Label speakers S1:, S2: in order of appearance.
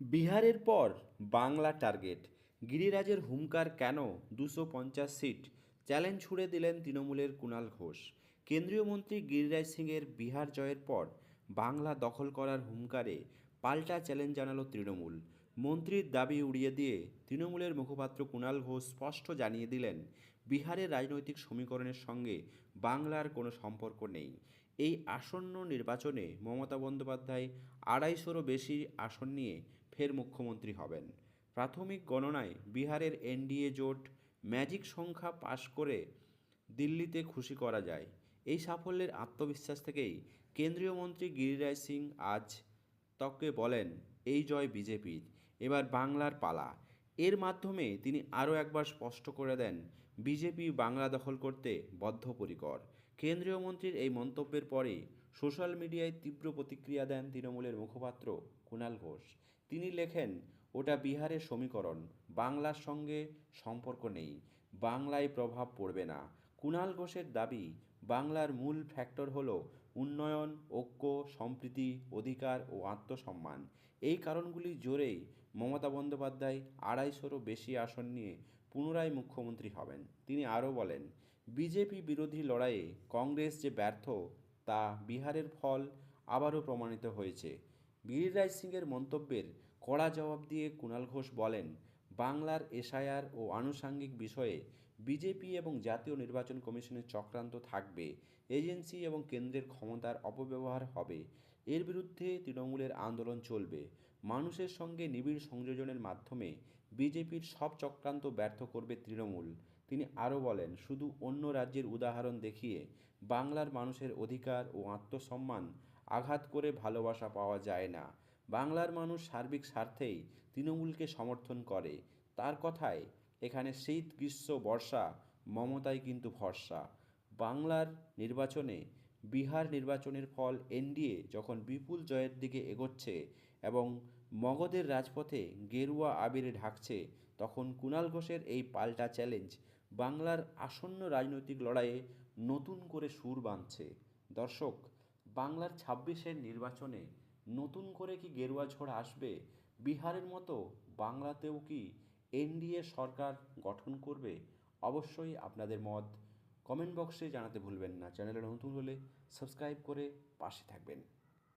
S1: বিহারের পর বাংলা টার্গেট। গিরিরাজের হুঙ্কার কেন দুশো পঞ্চাশ সিট? চ্যালেঞ্জ ছুড়ে দিলেন তৃণমূলের কুণাল ঘোষ। কেন্দ্রীয় মন্ত্রী গিরিরাজ সিংয়ের বিহার জয়ের পর বাংলা দখল করার হুঙ্কারে পাল্টা চ্যালেঞ্জ জানালো তৃণমূল। মন্ত্রীর দাবি উড়িয়ে দিয়ে তৃণমূলের মুখপাত্র কুণাল ঘোষ স্পষ্ট জানিয়ে দিলেন, বিহারের রাজনৈতিক সমীকরণের সঙ্গে বাংলার কোনো সম্পর্ক নেই। এই আসন্ন নির্বাচনে মমতা বন্দ্যোপাধ্যায় আড়াইশোরও বেশি আসন নিয়ে ফের মুখ্যমন্ত্রী হবেন। প্রাথমিক গণনায় বিহারের এনডিএ জোট ম্যাজিক সংখ্যা পাশ করে দিল্লিতে খুশি করা যায়। এই সাফল্যের আত্মবিশ্বাস থেকেই কেন্দ্রীয় মন্ত্রী গিরিরাজ সিং আজ তককে বলেন, এই জয় বিজেপির। এবার বাংলার পালা। এর মাধ্যমে তিনি আরও একবার স্পষ্ট করে দেন, বিজেপি বাংলা দখল করতে বদ্ধপরিকর। কেন্দ্রীয় মন্ত্রীর এই মন্তব্যের পরে সোশ্যাল মিডিয়ায় তীব্র প্রতিক্রিয়া দেন তৃণমূলের মুখপাত্র কুণাল ঘোষ। তিনি লেখেন, ওটা বিহারের সমীকরণ, বাংলার সঙ্গে সম্পর্ক নেই, বাংলায় প্রভাব পড়বে না। কুণাল ঘোষের দাবি, বাংলার মূল ফ্যাক্টর হল উন্নয়ন, ঐক্য, সম্প্রীতি, অধিকার ও আত্মসম্মান। এই কারণগুলি জোরেই মমতা বন্দ্যোপাধ্যায় আড়াইশোরও বেশি আসন নিয়ে পুনরায় মুখ্যমন্ত্রী হবেন। তিনি আরও বলেন, বিজেপি বিরোধী লড়াইয়ে কংগ্রেস যে ব্যর্থ, তা বিহারের ফল আবারও প্রমাণিত হয়েছে। গিরিরাজ সিংয়ের মন্তব্যের কড়া জবাব দিয়ে কুণাল ঘোষ বলেন, বাংলার এসআইআর ও আনুষাঙ্গিক বিষয়ে বিজেপি এবং জাতীয় নির্বাচন কমিশনের চক্রান্ত থাকবে, এজেন্সি এবং কেন্দ্রের ক্ষমতার অপব্যবহার হবে। এর বিরুদ্ধে তৃণমূলের আন্দোলন চলবে। মানুষের সঙ্গে নিবিড় সংযোজনের মাধ্যমে বিজেপির সব চক্রান্ত ব্যর্থ করবে তৃণমূল। তিনি আরও বলেন, শুধু অন্য রাজ্যের উদাহরণ দেখিয়ে বাংলার মানুষের অধিকার ও আত্মসম্মান আঘাত করে ভালোবাসা পাওয়া যায় না। বাংলার মানুষ সার্বিক স্বার্থেই তৃণমূলকে সমর্থন করে। তার কথায়, এখানে শীত, গ্রীষ্ম, বর্ষা মমতাই কিন্তু ভরসা। বাংলার নির্বাচনে বিহার নির্বাচনের ফল এনডিএ যখন বিপুল জয়ের দিকে এগোচ্ছে এবং মগধের রাজপথে গেরুয়া আবিরে ঢাকছে, তখন কুণাল ঘোষের এই পাল্টা চ্যালেঞ্জ বাংলার আসন্ন রাজনৈতিক লড়াইয়ে নতুন করে সুর বাঁধছে। দর্শক বাংলার ছাব্বিশের নির্বাচনে নতুন করে কি গেরুয়া ঝড় আসবে? বিহারের মতো বাংলাতেও কি এনডিএ সরকার গঠন করবে? অবশ্যই আপনাদের মত কমেন্ট বক্সে জানাতে ভুলবেন না। চ্যানেলে নতুন হলে সাবস্ক্রাইব করে পাশে থাকবেন।